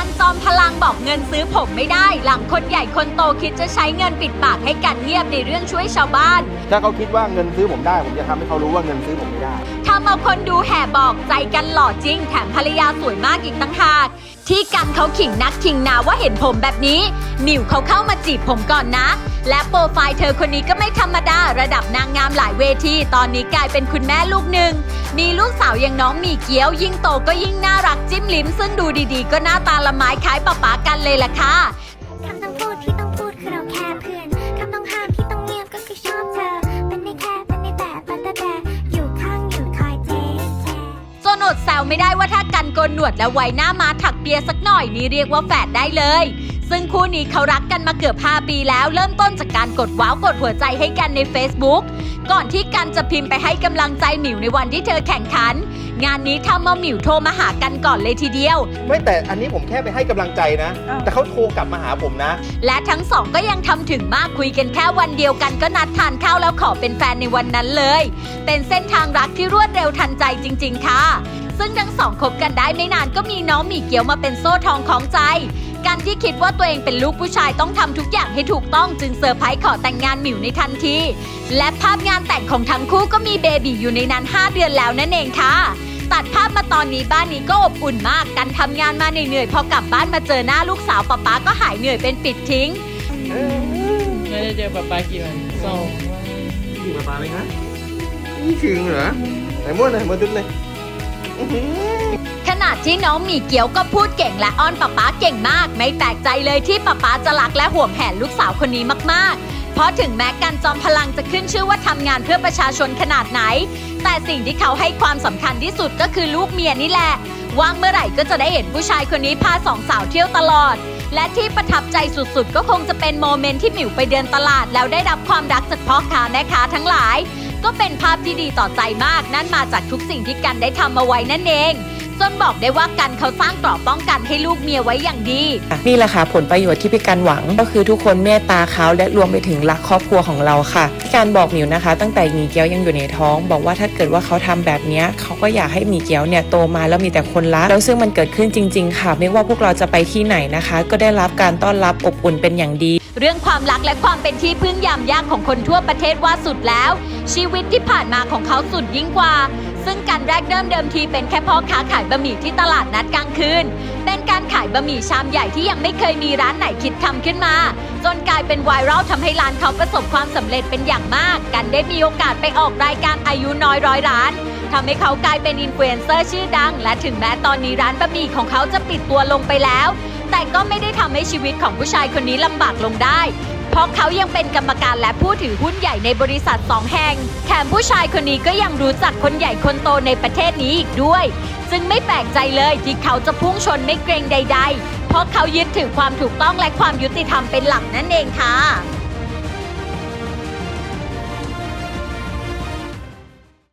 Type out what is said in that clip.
กันจอมพลังบอกเงินซื้อผมไม่ได้ หลังคนใหญ่คนโตคิดจะใช้เงินปิดปากให้กันเงียบในเรื่องช่วยชาวบ้าน ถ้าเขาคิดว่าเงินซื้อผมได้ ผมจะทำให้เขารู้ว่าเงินซื้อผมไม่ได้ ทำเอาคนดูแห่บอกใจกันหล่อจริง แถมภรรยาสวยมากอีกตั้งหาก ที่กันเขาขิงนักขิงนาว่าเห็นผมแบบนี้หมิวเขาเข้ามาจีบผมก่อนนะ และโปรไฟล์เธอคนนี้ก็ไม่ธรรมดาระดับนางงามหลายเวทีตอนนี้กลายเป็นคุณแม่ลูกหนึ่งมีลูกสาวอย่างน้องมีเกี้ยว ยิ่งโตก็ยิ่งน่ารักจิ้มลิ้ม ซึ่งดูดีๆ ก็หน้าตาละไม้คล้ายป๊าป๊ากันเลยล่ะค่ะ นอดแซวไม่ได้ว่าถ้ากันโกนหนวดและไว้หน้ามาถักเปียสักหน่อยนี่เรียกว่าแฝดได้เลย ซึ่งคู่นี้เขารักกันมาเกือบ 5 ปีแล้ว เริ่มต้นจากการกดว้าวกดหัวใจให้กันใน Facebook ก่อนที่กันจะพิมพ์ไปให้กำลังใจหมิวในวันที่เธอแข่งขัน งานนี้ทำเอาหมิวโทรมาหากันก่อนเลยทีเดียว ไม่แต่อันนี้ผมแค่ไปให้กำลังใจนะแต่เขาโทรกลับมาหาผมนะ และทั้งสองก็ยังทำถึงมากคุยกันแค่วันเดียวกันก็นัดทานข้าวแล้วขอเป็นแฟนในวันนั้นเลย เป็นเส้นทางรักที่รวดเร็วทันใจจริง ๆ ค่ะ ซึ่งทั้งสองคบกันได้ไม่นานก็มีน้องหมีเกียวมาเป็นโซ่ทองของใจการที่คิดว่าตัวเองเป็นลูกผู้ชายต้องทำทุกอย่างให้ถูกต้องจึงเซอร์ไพรส์ขอแต่งงานหมิวในทันที และภาพงานแต่งของทั้งคู่ก็มีเบบีอยู่ในนั้น 5 เดือนแล้วนั่นเองค่ะตัดภาพมาตอนนี้บ้านนี้ก็อบอุ่นมากการทำงานมาเหนื่อยๆพอกลับบ้านมาเจอหน้าลูกสาวป๊าป๊าก็หายเหนื่อยเป็นปิดทิ้งไม่ได้เจอป๊าป๊ากี่วันสองวันถึงมาไหมคะนี่ถึงเหรอไหนม้วนเลยม้วนจุดเลย อื้อหือขณะที่น้องหมีเกียวก็พูดเก่งและอ้อนป๊าป๊าเก่งมาก ไม่แปลกใจเลยที่ป๊าป๊าจะรักและห่วงแหนลูกสาวคนนี้มากๆ เพราะถึงแม้กันจอมพลังจะขึ้นชื่อว่าทำงานเพื่อประชาชนขนาดไหน แต่สิ่งที่เขาให้ความสำคัญที่สุดก็คือลูกเมียนี่แหละว่างเมื่อไหร่ก็จะได้เห็นผู้ชายคนนี้พาสองสาวเที่ยวตลอด และที่ประทับใจสุดๆ ก็คงจะเป็นโมเมนต์ที่หมิวไปเดินตลาด แล้วได้รับความรักจากพ่อค้าแม่ค้าทั้งหลาย ก็เป็นภาพที่ดีต่อใจมาก นั่นมาจากทุกสิ่งที่กันได้ทำเอาไว้นั่นเอง จนบอกได้ว่ากันเขาสร้างเกราะป้องกันให้ลูกเมียไว้อย่างดี นี่แหละค่ะผลประโยชน์ที่พี่การหวังก็คือทุกคนเมตตาเขาและรวมไปถึงรักครอบครัวของเราค่ะพี่การบอกหมิวนะคะ ตั้งแต่หมีเกียวยังอยู่ในท้อง บอกว่าถ้าเกิดว่าเขาทำแบบเนี้ยเขาก็อยากให้หมีเกียวเนี่ยโตมาแล้วมีแต่คนรักแล้วซึ่งมันเกิดขึ้นจริง ๆ ค่ะ ไม่ว่าพวกเราจะไปที่ไหนนะคะ ก็ได้รับการต้อนรับอบอุ่นเป็นอย่างดี เรื่องความรักและความเป็นที่พึ่งยามยากของคนทั่วประเทศว่าสุดแล้ว ชีวิตที่ผ่านมาของเขาสุดยิ่งกว่า ซึ่งการแรกเริ่มเดิมทีเป็นแค่พ่อค้าขายบะหมี่ที่ตลาดนัดกลางคืน เป็นการขายบะหมี่ชามใหญ่ที่ยังไม่เคยมีร้านไหนคิดทำขึ้นมา จนกลายเป็นไวรัลทำให้ร้านเขาประสบความสำเร็จเป็นอย่างมาก กันได้มีโอกาสไปออกรายการอายุน้อยร้อยร้านทำให้เขากลายเป็นอินฟลูเอนเซอร์ชื่อดัง และถึงแม้ตอนนี้ร้านบะหมี่ของเขาจะปิดตัวลงไปแล้ว แต่ก็ไม่ได้ทำให้ชีวิตของผู้ชายคนนี้ลำบากลงได้ เพราะเขายังเป็นกรรมการและผู้ถือหุ้นใหญ่ในบริษัทสองแห่ง แถมผู้ชายคนนี้ก็ยังรู้จักคนใหญ่คนโตในประเทศนี้อีกด้วย ซึ่งไม่แปลกใจเลยที่เขาจะพุ่งชนไม่เกรงใด ๆ เพราะเขายึดถือความถูกต้องและความยุติธรรมเป็นหลักนั่นเองค่ะ